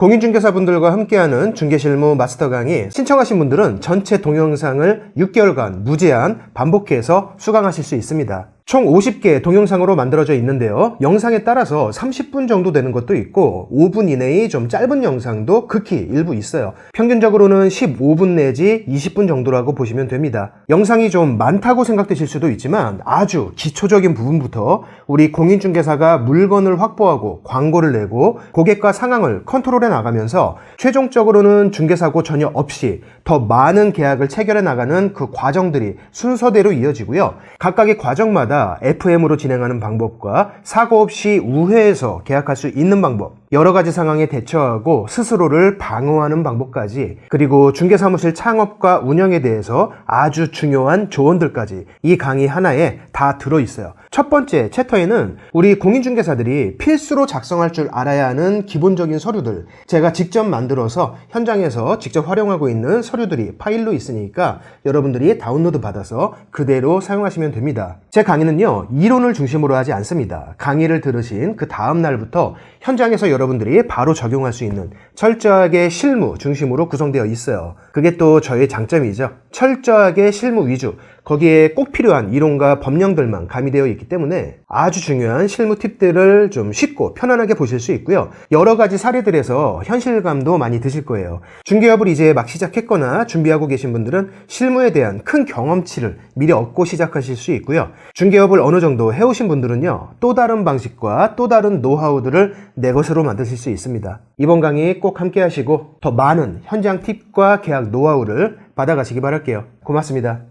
공인중개사분들과 함께하는 중개실무 마스터 강의 신청하신 분들은 전체 동영상을 6개월간 무제한 반복해서 수강하실 수 있습니다. 총 50개 동영상으로 만들어져 있는데요. 영상에 따라서 30분 정도 되는 것도 있고 5분 이내의 좀 짧은 영상도 극히 일부 있어요. 평균적으로는 15분 내지 20분 정도라고 보시면 됩니다. 영상이 좀 많다고 생각되실 수도 있지만 아주 기초적인 부분부터 우리 공인중개사가 물건을 확보하고 광고를 내고 고객과 상황을 컨트롤해 나가면서 최종적으로는 중개사고 전혀 없이 더 많은 계약을 체결해 나가는 그 과정들이 순서대로 이어지고요. 각각의 과정마다 FM으로 진행하는 방법과 사고 없이 우회해서 계약할 수 있는 방법, 여러 가지 상황에 대처하고 스스로를 방어하는 방법까지 그리고 중개사무실 창업과 운영에 대해서 아주 중요한 조언들까지 이 강의 하나에 다 들어있어요. 첫 번째 챕터에는 우리 공인중개사들이 필수로 작성할 줄 알아야 하는 기본적인 서류들 제가 직접 만들어서 현장에서 직접 활용하고 있는 서류들이 파일로 있으니까 여러분들이 다운로드 받아서 그대로 사용하시면 됩니다. 제 강의는요 이론을 중심으로 하지 않습니다. 강의를 들으신 그 다음 날부터 현장에서 여러분들이 바로 적용할 수 있는 철저하게 실무 중심으로 구성되어 있어요. 그게 또 저의 장점이죠. 철저하게 실무 위주. 거기에 꼭 필요한 이론과 법령들만 가미되어 있기 때문에 아주 중요한 실무 팁들을 좀 쉽고 편안하게 보실 수 있고요. 여러 가지 사례들에서 현실감도 많이 드실 거예요. 중개업을 이제 막 시작했거나 준비하고 계신 분들은 실무에 대한 큰 경험치를 미리 얻고 시작하실 수 있고요. 중개업을 어느 정도 해오신 분들은요. 또 다른 방식과 또 다른 노하우들을 내 것으로 만드실 수 있습니다. 이번 강의 꼭 함께 하시고 더 많은 현장 팁과 계약 노하우를 받아가시기 바랄게요. 고맙습니다.